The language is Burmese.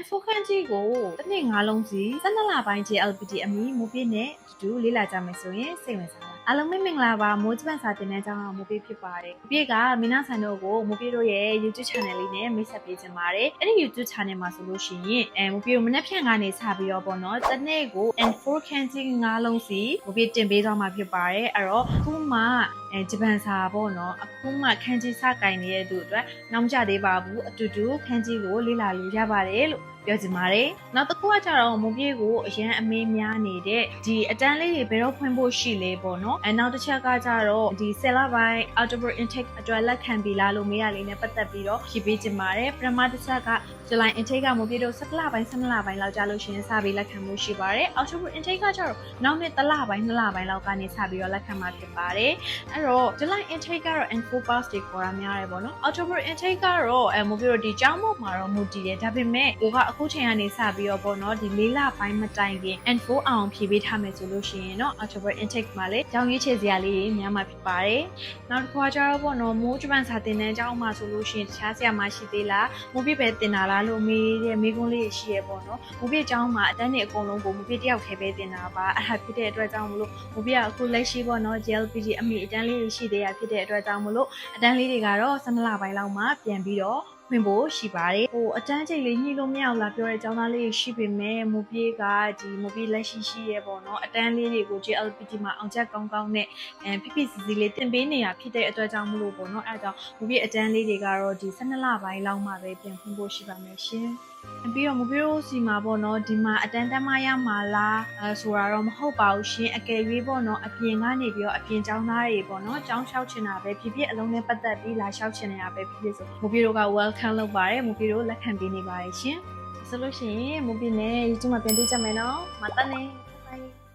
N4 ခန်းကြီးကိုတစ်နှစ်ငါးလုံးစီ12လပိုင်း JLPT အမီမိုးပြည့်နဲ့အတူတူလေ့လာကြမယ်ဆိုရင်စိတ်ဝင်စားပါ အားလုံးပဲမင်္ဂလာပါမိုးချပန်စာတင်တဲ့ကြောင်းအောင်မိုးပြည့်ဖြစ်ပါတယ်။ပြည့်ကမင်းနာဆန်တို့ကိုမိုးပြည့်တို့ရဲ့ YouTube channel လေးနဲ့မိတ်ဆက်ပေးချင်ပါတယ်။အဲ့ဒီ YouTube channel မှာဆိုလို့ရှိရင်အဲမိုးပြည့်ကိုမနေ့ဖြန်ကနေစပြီးတော့ပေါ့နော်တစ်နေ့ကို N4 ခန်းကြီးငါးလုံးစီမိုးပြည့်တင်ပေးသွားမှာဖြစ်ပါတယ်။အဲ့တော့အခုမှအဲဂျပန်စာပေါ့နော်အခုမှခန်းကြီးစကင်နေတဲ့သူအတွက်နောက်မကြသေးပါဘူးအတူတူခန်းကြီးကိုလေ့လာလို့ရပါတယ်လို့ပြောချင်ပါတယ်။နောက်တစ်ခုကကြတော့မုံပြေကိုအရန်အမေးများနေတဲ့ဒီအတန်းလေးတွေဘယ်တော့ဖွင့်ဖို့ရှိလဲပေါ့နော်။နော်အဲနောက်တစ်ချက်ကကြတော့ဒီဆယ်လပိုင်း October intake အတွက်လက်ခံပြီလားလို့မေးရလေးနဲ့ပတ်သက်ပြီးတော့ရေးပေးချင်ပါတယ်ပထမတစ်ချက်က July intake ကမပြည့်တော့7လပိုင်း7လပိုင်းလောက်ကြာလို့ရှိရင်စပြီးလက်ခံမှုရှိပါတယ် October intake ကကြတော့နောက်နှစ်တစ်လပိုင်းနှစ်လပိုင်းလောက်ကနေစပြီးတော့လက်ခံမှာဖြစ်ပါတယ်အဲ့တော့ July intake ကတော့ info pass တွေခေါ်တာများတယ်ပေါ့နော် October intake ကတော့အဲမပြည့်တော့ဒီကြောင်းမို့မှာတော့မူတည်တယ်ဒါပေမဲ့ကိုကအခုချိန်ကနေစပြီးတော့ပေါ့နော်ဒီ၄လပိုင်းမတိုင်ခင် info အောင်ဖြည့်ပေးထားမယ်ဆိုလို့ရှိရင်တော့ October intake မှာလည်းကြောင်းရေးချေစရာလေးတွေများမှာဖြစ်ပါတယ်။နောက်တစ်ခုကကျတော့ပေါ့နော်မိုးဂျပန်စာတင်တဲ့ကျောင်းမှာဆိုလို့ရှိရင်တခြားဆရာမရှိသေးလား။မိုးပြပဲတင်တာလားလို့မေးတဲ့မေးခွန်းလေးရှိရပေါ့နော်။မိုးပြကျောင်းမှာအတန်းတွေအကုန်လုံးကိုမိုးပြတယောက်ထဲပဲတင်တာပါ။အဲ့ဒါဖြစ်တဲ့အတွက်ကြောင့်မလို့မိုးပြကအခုလက်ရှိပေါ့နော် JLPG အမိအတန်းလေးတွေရှိသေးရဖြစ်တဲ့အတွက်ကြောင့်မလို့အတန်းလေးတွေကတော့12လပိုင်းလောက်မှပြန်ပြီးတော့ဝင်ဖို့ရှိပါတယ်။ဟိုအတန်းချိန်လေးညှိလို့မရအောင်လာပြောတဲ့ចောင်းသားလေးရှိပေမဲ့မူပြေးကဒီမူပြေးလက်ရှိရှိရဲပေါ့နော်အတန်းလေးတွေကို JLPT မှာအောင်ချက်ကောင်းကောင်းနဲ့အဲဖိဖိစီစီလေးတင်ပေးနေတာဖြစ်တဲ့အတွက်ကြောင့်မလို့ပေါ့နော်အဲဒါကြောင့်မူပြေးအတန်းလေးတွေကတော့ဒီ12လပိုင်းလောက်မှပဲပြန်ဖွင့်ဖို့ရှိပါမယ်ရှင်။ပြီးတော့မပြေတို့စီမှာပေါ့နော်ဒီမှာအတန်းတက်မရမှာလားအဲဆိုတာတော့မဟုတ်ပါဘူးရှင်အကယ်၍ပေါ့နော်အပြင်ကနေပြီးတော့အပြင်ကျောင်းသားတွေပေါ့နော်ကျောင်းလျှောက်ချင်တာပဲဖြစ်ဖြစ်အလုံးနဲ့ပတ်သက်ပြီးလာလျှောက်ချင်နေတာပဲဖြစ်ဖြစ်ဆိုမပြေတို့က welcome လုပ်ပါတယ်မပြေတို့လက်ခံပေးနေပါတယ်ရှင်ဆိုလို့ရှိရင်မပြေနဲ့ YouTube မှာပြန်တွေ့ကြမယ်နော်မတတ်နဲ့ bye